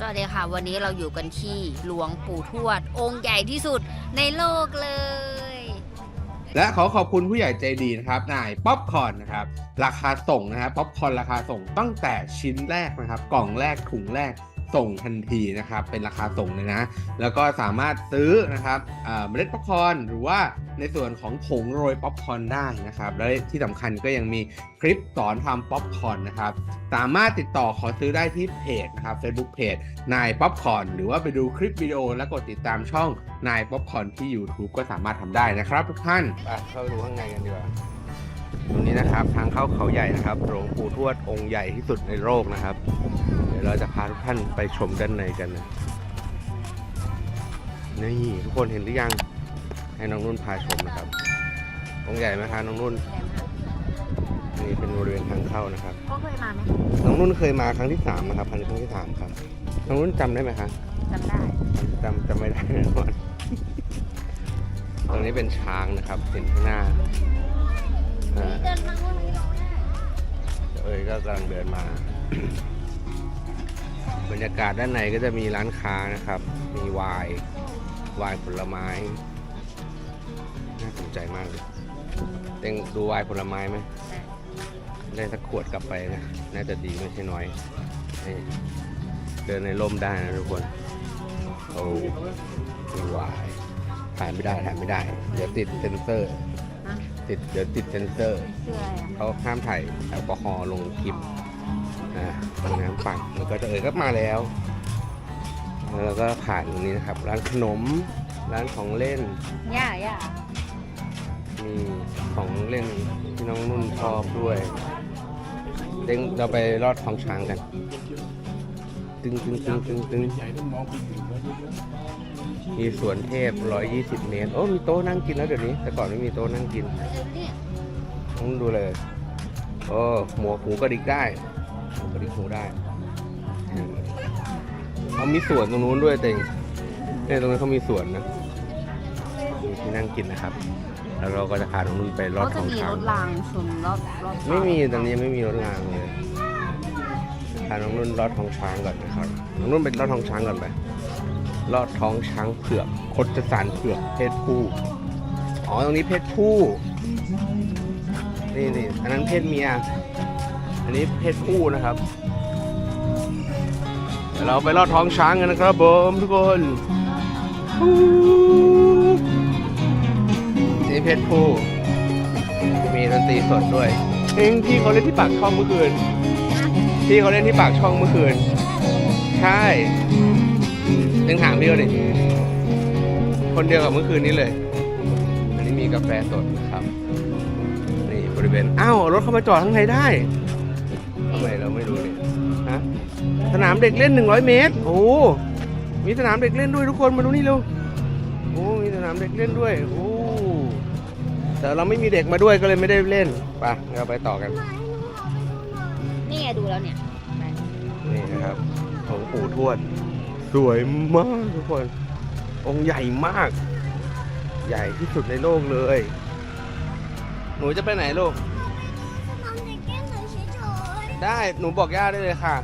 สวัสดีค่ะ วันนี้เราอยู่กันที่หลวงปู่ทวด องค์ใหญ่ที่สุดในโลกเลย และขอขอบคุณผู้ใหญ่ใจดีนะครับนายป๊อปคอนนะครับ ราคาส่งนะครับป๊อปคอนราคาส่งตั้งแต่ชิ้นแรกนะครับ กล่องแรกถุงแรก ส่งทันทีนะครับ เป็นราคาส่งเลยนะ แล้วก็สามารถซื้อนะครับเมล็ดป๊อปคอร์นหรือว่าในส่วนของผงโรยป๊อปคอร์นได้นะครับ และที่สำคัญก็ยังมีคลิปสอนทำป๊อปคอร์นนะครับ สามารถติดต่อขอซื้อได้ที่เพจนะครับ Facebook เพจนายป๊อปคอร์นหรือว่าไปดูคลิปวิดีโอและกดติดตามช่องนายป๊อปคอร์นที่ YouTube ก็สามารถทำได้นะครับทุกท่านไปเข้าดูข้างในกันดีกว่า ตรงนี้นะครับทางเข้าเขาใหญ่นะครับหลวงปู่ทวดองค์ใหญ่ที่สุดในโลกนะครับ เดี๋ยวเราจะพาทุกท่านไปชมด้านในกันนะนี่ทุกคนเห็นหรือยัง ให้น้องนุ่นพาชมนะครับ องค์ใหญ่ไหมคะน้องนุ่นนี่เป็นบริเวณทางเข้านะครับก็เคยมาไหมน้องนุ่นเคยมาครั้งที่สามนะครับครั้งที่สามครับน้องนุ่นจำได้ไหมคะจำได้จำจำไม่ได้แน่นอนตรงนี้เป็นช้างนะครับเห็นข้างหน้าอ่า เดินมาวันนี้เราได้เอ้ยก็กำลังเดินมา บรรยากาศด้านในก็จะมีร้านค้านะครับ มีวน์ไวน์ผลไม้ น่าสนใจมากเลยเต็งดูวน์ผลไม้ไหม ได้สักขวดกลับไปนะ น่าจะดีไม่ใช่น้อย เดินในร่มได้นะทุกคน โอ้มีวายถ่ายไม่ได้ถ่ายไม่ได้ เดี๋ยวติดเซ็นเซอร์ ติดเดี๋ยวติดเซ็นเซอร์คืออะไรอะเขาห้ามถ่ายแอลกอฮอล์ลงคลิปนะตรงน้ำปั่นแล้วก็จะเอ่ยก็มาแล้วแล้วก็ผ่านตรงนี้นะครับ ร้านขนมร้านของเล่น ย่าย่ามีของเล่นที่น้องนุ่นชอบด้วยเด้งเราไปลอดท้องช้างกัน ตึงตึงตึงตึงตึงมี สวนเทพ 120 เมตร โอ้ มีโต๊ะนั่งกินแล้วเดี๋ยวนี้ แต่ก่อนไม่มีโต๊ะนั่งกินเออเนี่ยต้องดูเลย โอ้หมวกหูกระดิกได้หมวกกระดิกหูได้อืมเขามีสวนตรงนู้นด้วยเต็งเนี่ยตรงนั้นเขามีสวนนะมีที่นั่งกินนะครับ แล้วเราก็จะพาน้องนุ่นไปลอดเขาท้จะองมีช้ารงถรางชนรอบรอบไม่มีตอนนี้ไม่มีรถรางเลยพาน้องนุ่นลอดท้องช้างก่อนนะครับ น้องนุ่นไปลอดท้องช้างก่อนไป ลอดท้องช้างเผือกคดสารเผือกเพศผู้ อ๋อ ตรงนี้เพศผู้ นี่นี่อันนั้นเพศเมีย อันนี้เพศผู้นะครับเราไปลอดท้องช้างกันนะครับผมทุกคนนี่เพศผู้มีดนตรีสดด้วยเองพี่เขาเล่นที่ปากช่องเมื่อคืน พี่เขาเล่นที่ปากช่องเมื่อคืน ใช่ เองถามพี่เขาดิคนเดียวกับเมื่อคืนนี้เลย อันนี้มีกาแฟสดนะครับ นี่บริเวณ อ้าวรถเข้ามาจอดข้างในได้ทำไมเราไม่รู้เนี่ยฮะสนามเด็กเล่น 100 เมตร โอ้ มีสนามเด็กเล่นด้วยทุกคนมาดูนี่เร็ว โอ้ มีสนามเด็กเล่นด้วย โอ้ แต่เราไม่มีเด็กมาด้วยก็เลยไม่ได้เล่น ไปเราไปต่อกัน นี่ไงดูแล้วเนี่ยไปนี่นะครับของปู่ทวด สวยมากทุกคน องค์ใหญ่มาก ใหญ่ที่สุดในโลกเลย หนูจะไปไหนลูกทำเด็กแกล้งหนูเฉยได้ หนูบอกย่าได้เลยค่ะ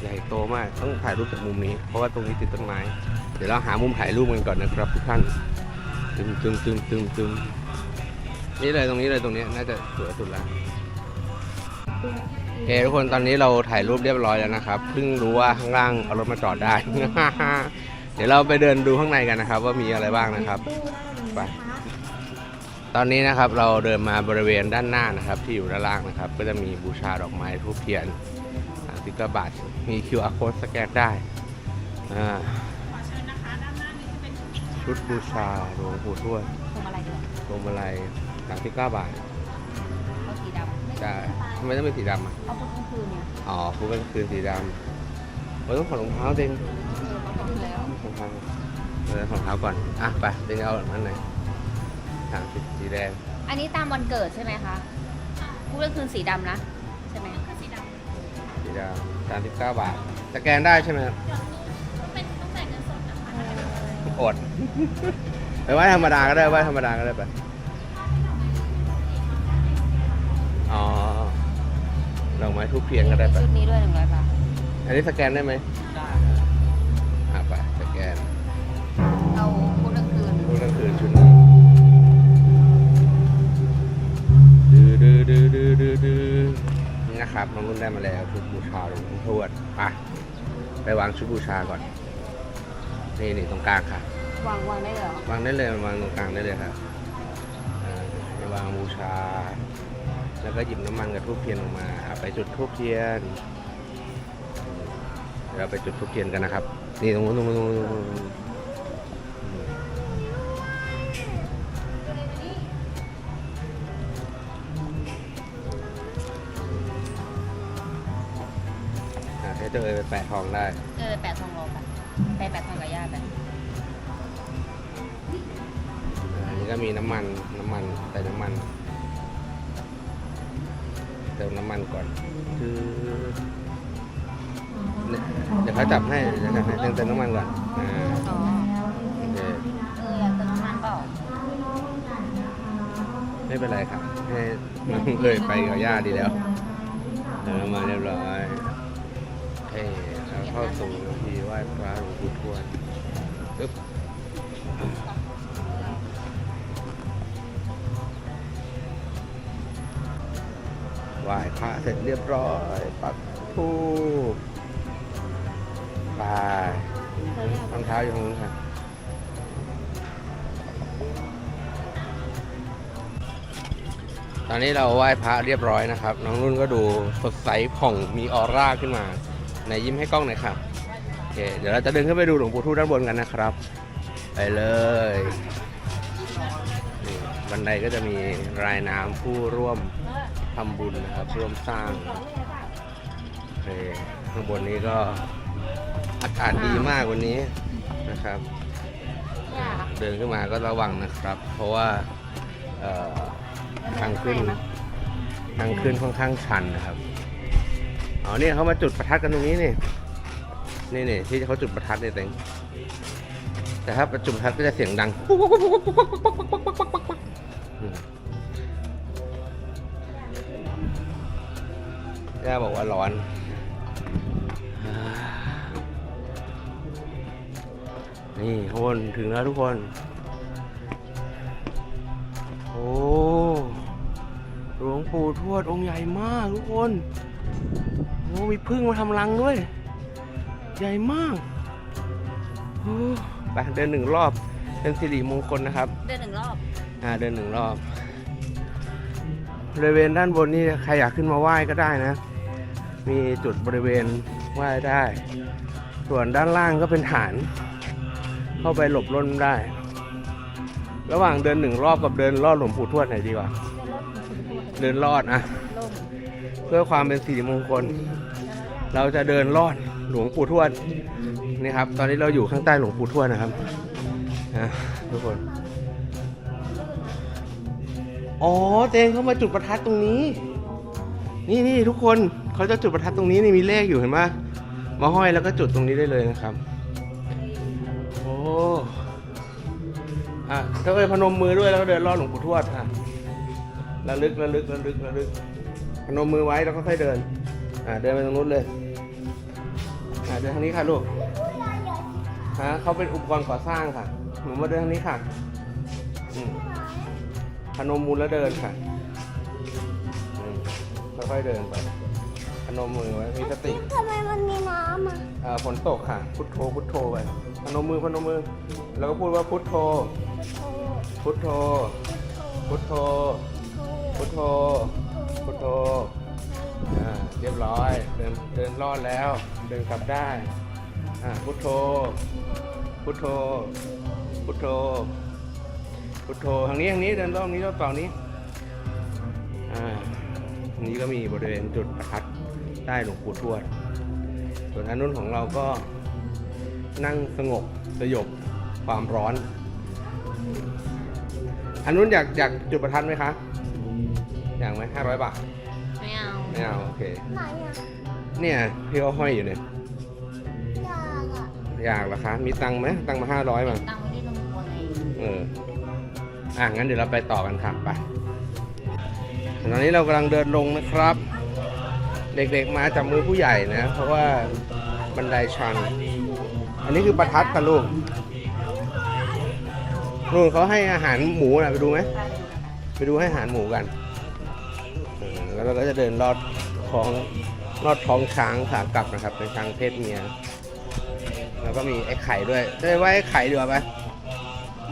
ใหญ่โตมาก ต้องถ่ายรูปจากมุมนี้ เพราะว่าตรงนี้ติดต้นไม้ เดี๋ยวเราหามุมถ่ายรูปกันก่อนนะครับทุกท่าน ตึมตึมตึมตึมตึมนี่เลยตรงนี้เลยตรงนี้ น่าจะสวยสุดแล้ว โอเคทุกคนตอนนี้เราถ่ายรูปเรียบร้อยแล้วนะครับเพิ่งรู้ว่าข้างล่างเอารถมาจอดได้ เดี๋ยวเราไปเดินดูข้างในกันนะครับ ว่ามีอะไรบ้างนะครับไปตอนนี้นะครับเราเดินมาบริเวณด้านหน้านะครับ ที่อยู่ด้านล่างนะครับ ก็จะมีบูชาดอกไม้ทูบเทียนสิกบาทมี QR code สแกนได้อ่าชุดบูชาหลวงปู่ทวดพวงมาลัยด้วยพวงมาลัยสามสิบเก้าบาทเอา สีดำจะทำไมต้องเป็นสีดำอะเอาพุธกลางคืนเนี่ยอ๋อผู้เป็นคืนสีดำเราต้องถอดรองเท้าเต็งเออเขาบอกแล้วรองเท้าเราถอดรองเท้าก่อน อะไปเต็งเอาอันไหนสามสิบสีแดงอันนี้ตามวันเกิดใช่ไหมคะพุธกลางคืนสีดำนะใช่ไหมสีดำสีดำสามสิบเก้าบาท สแกนได้ใช่ไหมครับเป็นต้องจ่ายเงินสดนะคะ อดไปไหว้ธรรมดาก็ได้ไหว้ธรรมดาก็ได้ไป ไม้ทุกเพียงก็ได้ปะชุดนี้ด้วยหนึ่งร้อยบาทอันนี้สแกนได้ไหมได้อะไปสแกนเอาพุธกลางคืนรูกลางคืนชุดนี้ดื้อดื้อดื้อดื้อดื้อดื้อนี่นะครับน้องนุ่นได้มาแล้วชุดบูชาหลวงพ่อทวดไปไปวางชุดบูชาก่อนนี่นี่ตรงกลางค่ะ วางวางได้เหรอวางได้เลยวางตรงกลางได้เลยครับอ่าไปวางบูชา แล้วก็หยิบน้ำมันกับทูบเทียนออกมาอะ ไปจุดทูบเทียนเดี๋ยวเราไปจุดทูบเทียนกันนะครับ นี่ตรงนู้นตรงนู้นตรงนู้นตรงนู้นอืมอะให้เจ้าเอ๋ยไปแปะทองได้เออแปดทองโลไปไปแปดทองกับย่าไปอันนี้ก็มีน้ำมันน้ำมันใส่น้ำมัน เติมน้ำมันก่อนคือเนี่ยเดี๋ยวเขาจับให้เดี๋ยวจับให้เติมเติมน้ำมันก่อนอ่าอ๋อโอเคเอออยากเติมน้ำมันเปล่าไม่เป็นไรครับให้น้องเคยไปกับย่าดีแล้วเติมน้ำมันเรียบร้อยเฮ้เราเข้าสู่พิธีไหว้พระหลวงปู่ทวดปึ๊บ ไหว้พระเสร็จเรียบร้อยปักทูปไปรองเท้าอยู่ตรงนู้นค่ะตอนนี้เราไหว้พระเรียบร้อยนะครับ น้องนุ่นก็ดูสดใสผ่องมีออร่าขึ้นมาไหนยิ้มให้กล้องหน่อยครับโอเคเดี๋ยวเราจะเดินขึ้นไปดูหลวงปู่ทูตด้านบนกันนะครับ ไปเลยบันไดก็จะมีรายน้ำผู้ร่วม ทำบุญนะครับร่วมสร้างข้างบนนี้ก็อากาศดีมากวันนี้นะครับ เดินขึ้นมาก็ระวังนะครับ เพราะว่าทางขึ้นทางขึ้นค่อนข้างชันนะครับอ๋อเนี่ยเขามาจุดประทัดกันตรงนี้นี่นี่นี่ที่เขาจุดประทัดเนี่ยเต็งแต่ถ้าจุดประทัดก็จะเสียงดังอื ย่าบอกว่าร้อน นี่ข้างบนถึงแล้วทุกคน โอ้หลวงปู่ทวดองค์ใหญ่มากทุกคนโอ้มีพึ่งมาทำรังด้วย ใหญ่มากโอ้ไปเดินหนึ่งรอบเป็นสิริมงคลนะครับ เดินหนึ่งรอบ อ่าเดินหนึ่งรอบบริเวณด้านบนนี่ใครอยากขึ้นมาไหว้ก็ได้นะ มีจุดบริเวณไหว้ได้ ส่วนด้านล่างก็เป็นฐาน เข้าไปหลบร่นได้ ระหว่างเดินหนึ่งรอบกับเดินลอดหลวงปู่ทวดไหนดีกว่า เดินลอดอะเพื่อความเป็นสิริมงคล เราจะเดินลอดหลวงปู่ทวดนี่ครับ ตอนนี้เราอยู่ข้างใต้หลวงปู่ทวดนะครับนะทุกคน อ๋อเจงเข้ามาจุดประทัดตรงนี้ นี่นี่ทุกคนเขาจะจุดประทัดตรงนี้นี่มีเลขอยู่เห็นไหมมาห้อยแล้วก็จุดตรงนี้ได้เลยนะครับ โอ้อะก็เลยพนมมือด้วยแล้วก็เดินลอดหลวงปู่ทวดอะระลึกระลึกระลึกระลึกพนมมือไว้แล้วก็ค่อยเดิน อะเดินไปตรงนู้นเลย อะเดินทางนี้ค่ะลูกฮะเขาเป็นอุปกรณ์ก่อสร้างค่ะ หนูมาเดินทางนี้ค่ะอืมพนมมือแล้วเดินค่ะ ค่อยๆเดินไปพนมมือไว้มีสติทำไมมันมีน้ำอะอ่าฝนตกค่ะ พุทโธพุทโธไปพนมมือพนมมือ แล้วก็พูดว่าพุทโธพุทโธ พุทโธพุทโธ พุทโธอ่าเรียบร้อยเดินเดินรอดแล้ว เดินกลับได้อ่าพุทโธ พุทโธ พุทโธ พุทโธทางนี้ทางนี้เดินรอบนี้รอบสองนี้อ่าตรง นี้ก็มีบริเวณจุดประทัดใต้หลวงปู่ทวด ส่วนอันนู้นของเราก็นั่งสงบสยบความร้อน อันนู้นอยากอยากจุดประทัดไหมคะ อยากไหมห้าร้อยบาท ไม่เอาไม่เอาโอเค ไหนอะเนี่ยพี่เขาห้อยอยู่เนี่ยอยากอะอยากเหรอคะ มีตังค์ไหมตังค์มาห้าร้อยมา ตั้งไว้ที่ตรงบนเลยเออ อะงั้นเดี๋ยวเราไปต่อกันค่ะไป ตอนนี้เรากำลังเดินลงนะครับ เด็กๆมาจับมือผู้ใหญ่นะ เพราะว่าบันไดชัน อันนี้คือประทัดค่ะลูกนู่นเขาให้อาหารหมูนะไปดูไหมไปดูให้อาหารหมูกันเออแล้วเราก็จะเดินลอดท้องลอดท้องช้างขากลับนะครับ เป็นช้างเพศเมียแล้วก็มีไอ้ไข่ด้วยจะไว้ไอ้ไข่ดีกว่าไป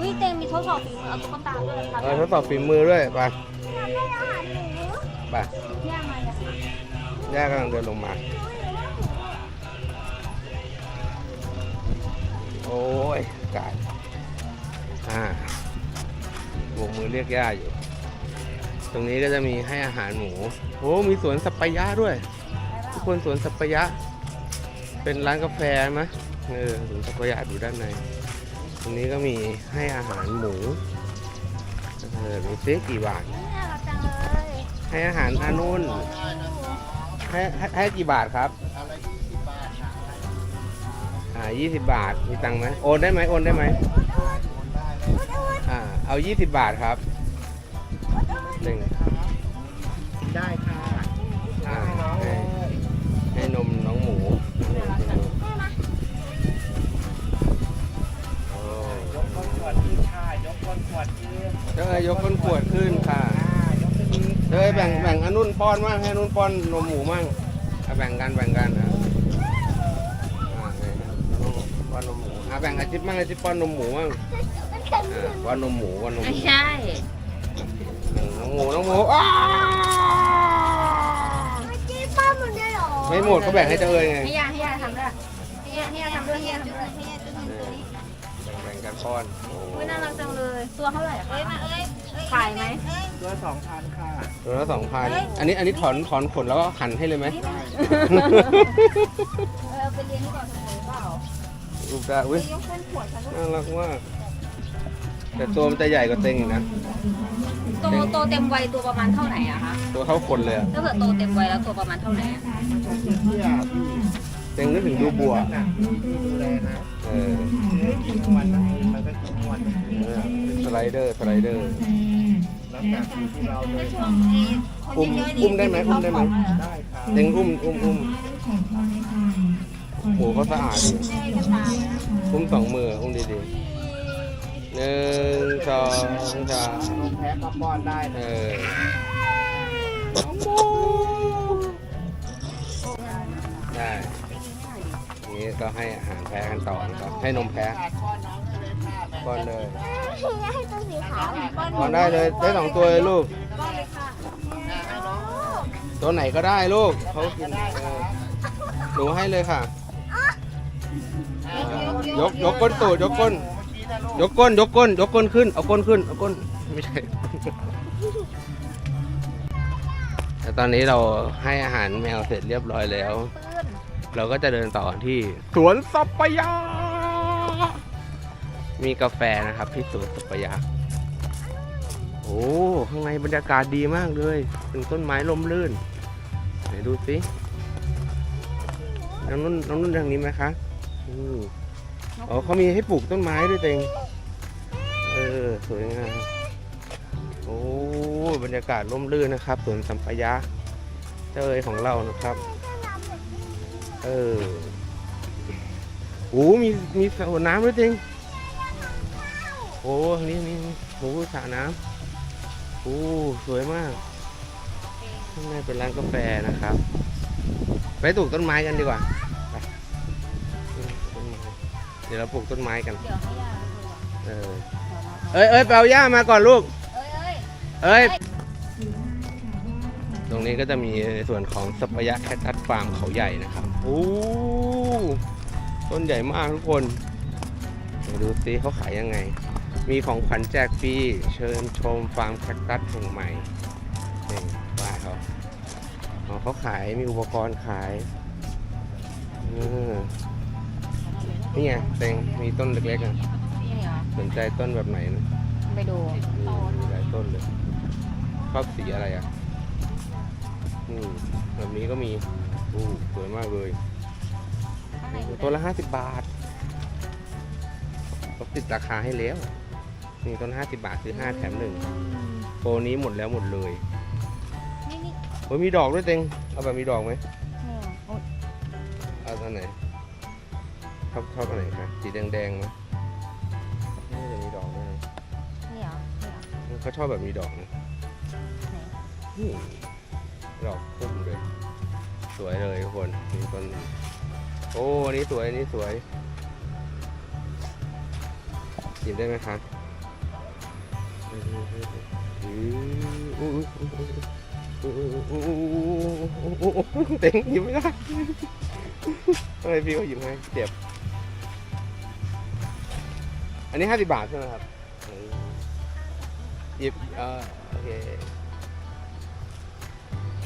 วิเตงมีทดสอบฝีมือเอาตุ๊กตาด้วยครับเออทดสอบฝีมือด้วยไป ปย่างอะย่ากำลังเดินลงมา โอ้ยกายอ่าโบกมือเรียกย่าอยู่ ตรงนี้ก็จะมีให้อาหารหมู โอ้ มีสวนสัปปายะด้วย ทุกคนสวนสัปปายะ เป็นร้านกาแฟไหมเออสวนสัปปายะอยู่ด้านใน ตรงนี้ก็มีให้อาหารหมู เออดูซิกี่บาทน่รักจังเลย ให้อาหารอานุนให้ให้ให้กี่บาทครับอ่ายี่สิบบาท มีตังค์ไหมโอนได้ไหมโอนได้ไหมอ่า เอายี่สิบบาทครับหนึ่งได้ค่ะอ่าให้ให้นมน้องหมูโอ้ยกก้นขวดขึ้นค่ะยกก้นขวดขึ้นเอ้ยยกก้นขวดขึ้นค่ะอ่ายกขึ้นอีก เอ้ยแบ่งแบ่งอันนุ่นป้อนมั่งให้อันนุ่นป้อนนมหมูมั่งเอาแบ่งกันแบ่งกันอะอ่าให้ป้อนนมหมูอะแบ่งอาชิปมั่งอาชิปป้อนนมหมูมั่งอ่าป้อนนมหมูป้อนนมหไม่มูใช่ น้องหมูน้องหมูอ้าเมื่อกี้ป้าหมดเลยเหรอไม่หมดก็แบ่งให้เจ้าเอ้ยไงให้ยาให้ยาทำด้วยให้ยาให้ยาทำด้วยให้ยาทำด้วยแบ่งกันป้อนโอ้ อุ้ยน่ารักจังเลย ตัวเท่าไหร่อะเอ้ยมาเอ้ยขายไหม ตัวสองพันค่ะ ตัวละสองพันอันนี้อันนี้ถอนถอนขนแล้วก็หั่นให้เลยไหมเออไปเรียนที่ก่อนสมัยเปล่าลูกได้อุ้ยยกก้นขวดฉันน่ารักมากแต่ตัวมันจะใหญ่กว่าเต็งอีกนะ โตโตเต็มวัยตัวประมาณเท่าไหร่อะคะตัวเท่าคนเลยอะถ้าเกิดโตเต็มวัยแล้วตัวประมาณเท่าไหร่อะเที่ยพี่เต็งนึกถึงดูบัวหนักพี่ที่ดูแลนะเออเนื้อกินทั้งวันทั้งคืนมันก็กินทั้งวันทั้งคืนเออสไลเดอร์สไลเดอร์ แล้วจากที่ที่เราเดินช่วงนี้คนอุ้มเยอะๆอุ้มได้ไหมอุ้มได้ไหมได้ค่ะเต็งอุ้มอุ้มอุ้มโอ้เขาสะอาดอยู่ให้กระต่ายนะอุ้มสองมืออุ้มดีๆหนึ่งสองสามนมแพ้ก็ป้อนได้เอนะอได้นี้ก็ให้อาหารแพ้กันต่อนะครับให้นมแพ้ป้อนน้องได้เลยค่ะ ป้อนเลยให้ตัวสีขาวป้อนป้อนได้เลยได้สองตัวเลยลูกป้อนเลยค่ะตัวไหนก็ได้ลูกเขากินเออหนูให้เลยค่ะเออยกยกก้นตูดยกก้น ยกก้นยกก้นยกก้นขึ้น เอาก้นขึ้นเอาก้นไม่ใช่แต่ตอนนี้เราให้อาหารแมวเสร็จเรียบร้อยแล้ว เราก็จะเดินต่อที่สวนสัปปายา มีกาแฟนะครับที่สวนสัปปายาโอ้ข้างในบรรยากาศดีมากเลย เป็นต้นไม้ร่มรื่นไหนดูสิน้องนุ่นน้องนุ่นทางนี้ไหมคะอืมอ๋อเขามีให้ปลูกต้นไม้ด้วยเต็งเออสวยงามโอ้บรรยากาศร่มรื่นนะครับสวนสัมปยะเจ้าเอ๋ยของเรานะครับเออโอ้มีมีสระน้ำด้วยเต็ง โอ้นี่นี่นี่โอ้สระน้ำโอ้สวยมากข้างในเป็นร้านกาแฟนะครับ ไปปลูกต้นไม้กันดีกว่าไปต้นไม้เดี๋ยวเราปลูกต้นไม้กัน เดี๋ยวให้ยาเออเอ้ยเอ้ยไปเอาหญ้ามาก่อนลูก เอ้ยเอ้ยเอ้ย ตรงนี้ก็จะมีในส่วนของสัปยะแคทตัสฟาร์มเขาใหญ่นะครับโอ้ต้นใหญ่มากทุกคนเดี๋ยวดูซิเขาขายยังไง มีของขวัญแจกฟรีเชิญชมฟาร์มแคคตัสแห่งใหม่นี่ว่าเขาอ๋อเขาขายมีอุปกรณ์ขายเออนี่ไงเต็งมีต้นเล็กๆอะนี่เหรอสนใจต้นแบบไหนนะไปดูนี่มีหลายต้นเลยชอบสีอะไรอะอืมแบบนี้ก็มีอู้สวยมากเลยต้นละห้าสิบบาทเขาติดราคาให้แล้ว นี่ต้นห้าสิบบาทซื้อห้าแถมหนึ่งโปรนี้หมดแล้วหมดเลยนี่นี่โอ้ยมีดอกด้วยเต็งเอาแบบมีดอกไหมนี่โอ๊ยเอาตัวไหนชอบชอบตัวไหนคะสีแดงแดงๆไหมนี่จะมีดอกด้วยนะนี่เหรอนี่เหรอเขาชอบแบบมีดอกนะไหนนี่ดอกพุ่มเลย สวยเลยทุกคนมีต้นโอ้อันนี้สวยอันนี้สวยหยิบได้ไหมคะ เต็งหยิบไม่ได้ทำไมพี่เขาหยิบให้เจ็บ อันนี้ห้าสิบบาทใช่ไหมครับหยิบเออโอเค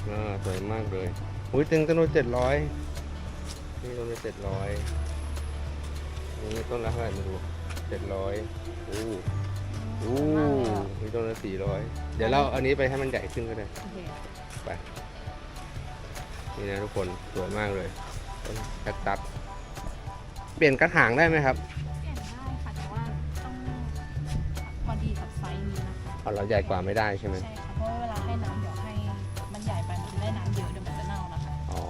อ่าสวยมากเลยอุ้ยเต็งต้นละเจ็ดร้อยนี่ต้นละเจ็ดร้อยนี่ต้นละเท่าไหร่ไม่รู้เจ็ดร้อยอู้ อู้นี่ต้นละสี่ร้อยเดี๋ยวเราเอาอันนี้ไปให้มันใหญ่ขึ้นก็ได้ โอเคนี่นะทุกคนสวยมากเลยต้นแคคตัสเปลี่ยนกระถางได้ไหมครับเปลี่ยนได้ค่ะแต่ว่าต้องพอดีกับไซส์นี้นะคะเอาเราใหญ่กว่าไม่ได้ใช่ไหมใช่ค่ะเพราะว่าเวลาให้น้ำเดี๋ยวให้มันใหญ่ไปมันจะได้น้ำเยอะเดี๋ยวมันจะเน่านะคะอ๋อ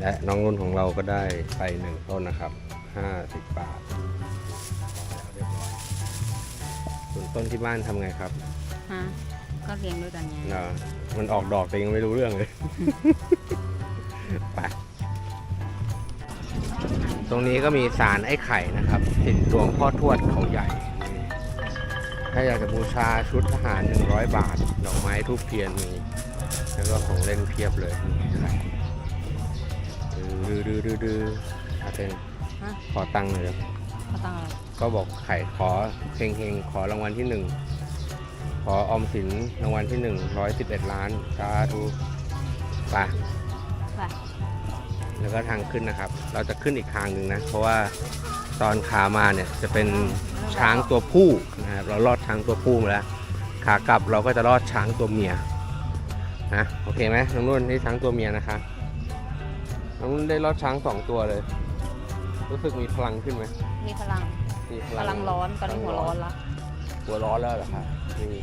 และน้องนุ่นของเราก็ได้ไปหนึ่งต้นนะครับห้าสิบบาท ต้นที่บ้านทำไงครับฮะก็เลี้ยงด้วยกันไงเนอะมันออกดอกแต่ยังไม่รู้เรื่องเลย ไปตรงนี้ก็มีสารไอ้ไข่นะครับติดหลวงพ่อทวดเขาใหญ่นี่ถ้าอยากจะบูชาชุดทหาร 100 บาท ดอกไม้ทูบเทียนมี แล้วก็ของเล่นเพียบเลยนี่ไข่ดื้อดื้อดื้อดื้ออาเทนฮะขอตังค์หน่อยเดี๋ยวเขาตั้งอะไร ก็บอกไข่ขอเฮงเฮงๆขอรางวัลที่หนึ่งขอออมสินรางวัลที่หนึ่งร้อยสิบเอ็ดล้านสาธุไปไปแล้วก็ทางขึ้นนะครับ เราจะขึ้นอีกทางหนึ่งนะ เพราะว่าตอนขามาเนี่ยจะเป็นช้างตัวผู้นะครับ เราลอดช้างตัวผู้มาแล้ว ขากลับเราก็จะลอดช้างตัวเมียนะโอเคไหมน้องนุ่นนี่ช้างตัวเมียนะคะน้องนุ่นได้ลอดช้างสองตัวเลย รู้สึกมีพลังขึ้นไหมมีพลัง มีพลังร้อนตอนนี้หัวร้อนละหัวร้อนแล้วเหรอครับนี่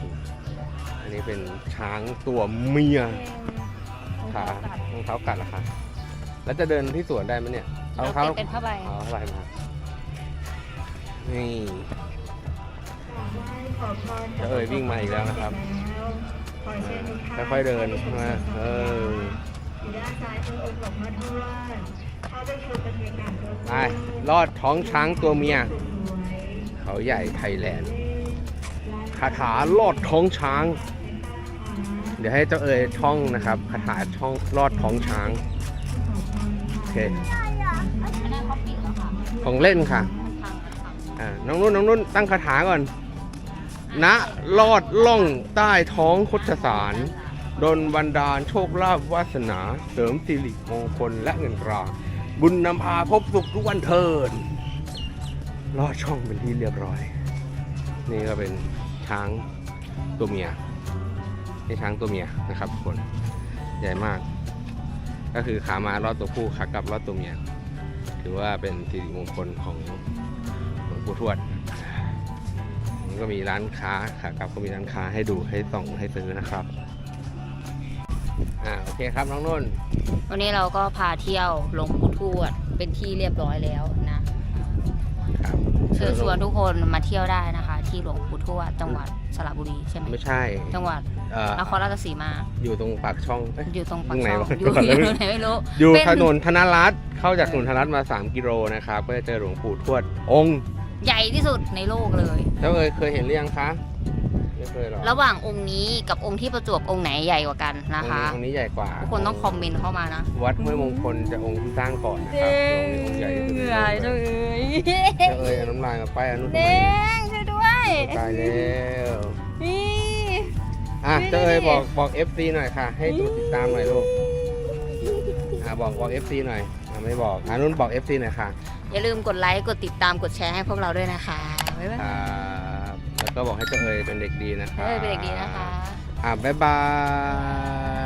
อันนี้เป็นช้างตัวเมียขารองเท้ากัดเหรอคะแล้วจะเดินที่สวนได้ไหมเนี่ยเอาเรารองเท้าเก็บเป็นผ้าใบเอาอะไรมานี่จะเอ่ยวิ่งมาอีกแล้วนะครับอ่าค่อยๆเดินมาเออไปลอดท้องช้างตัวเมีย เขาใหญ่ไทยแลนด์คาถาลอดท้องช้าง เดี๋ยวให้เจ้าเอ๋ยท่องนะครับคาถาช่องลอดท้องช้าง โอเคขาปิดแล้วค่ะของเล่นค่ะอ่าน้องนุ่นน้องนุ่นตั้งคาถาก่อนณลอดล่องใต้ท้องคชสารดนบันดาลโชคลาภวาสนา เสริมสิริมงคลและเงินตรา บุญนำพาพบสุขทุกวันเทิน ลอดช่องเป็นที่เรียบร้อย นี่ก็เป็นช้างตัวเมียนี่ช้างตัวเมียนะครับทุกคนใหญ่มาก ก็คือขามาลอดตัวผู้ขากลับลอดตัวเมีย ถือว่าเป็นสิริมงคลของหลวงปู่ทวดมันก็มีร้านค้าขากลับก็มีร้านค้าให้ดูให้ส่องให้ซื้อนะครับอ่าโอเคครับน้องนุ่น วันนี้เราก็พาเที่ยวหลวงปู่ทวดเป็นที่เรียบร้อยแล้ว เชิญชวนทุกคนมาเที่ยวได้นะคะ ที่หลวงปู่ทวดจังหวัดสระบุรีใช่ไหมไม่ใช่ จังหวัดเอ่อนครราชสีมา อยู่ตรงปากช่องเอ้ยอยู่ตรงปากตรงไหนช่องวะ อยู่ก่อนเลยตรงไหนไม่รู้อยู่เป็นถนนธนรัตน์เข้าจากถนนธนรัตน์มา 3 กิโลนะครับก็จะเจอหลวงปู่ทวดองค์ ใหญ่ที่สุดในโลกเลย แล้วเอยเคยเห็นหรือยังคะ ไม่เคยหรอระหว่างองค์นี้กับองค์ที่ประจวบองค์ไหนใหญ่กว่ากันนะคะ องค์นี้องค์นี้ใหญ่กว่า ทุกคนต้องคอมเมนต์เข้ามานะวัดห้วยมงคลจะองค์ที่สร้างก่อนนะครับองค์นี้องค์ใหญ่ที่สุดในโลกเลยยเจ้าเอ้ยเอาน้ำลายมาป้ายอนุทำไมเด้งช่วยด้วยตายแล้วนี่ อะนี่เจ้าเอ้ยนี่บอกบอก FC หน่อยค่ะ ให้ดูติดตามหน่อยลูกอะบอกบอก FC หน่อยอะไม่บอกอะนุ่นบอก FC หน่อยค่ะอย่าลืมกดไลค์ กดติดตาม กดแชร์ให้พวกเราด้วยนะคะ บ๊ายบายครับแล้ว ก็บอกให้เจ้าเอ้ยเป็นเด็กดีนะครับเอ้ยเป็นเด็กดีนะคะ อะบ๊ายบาย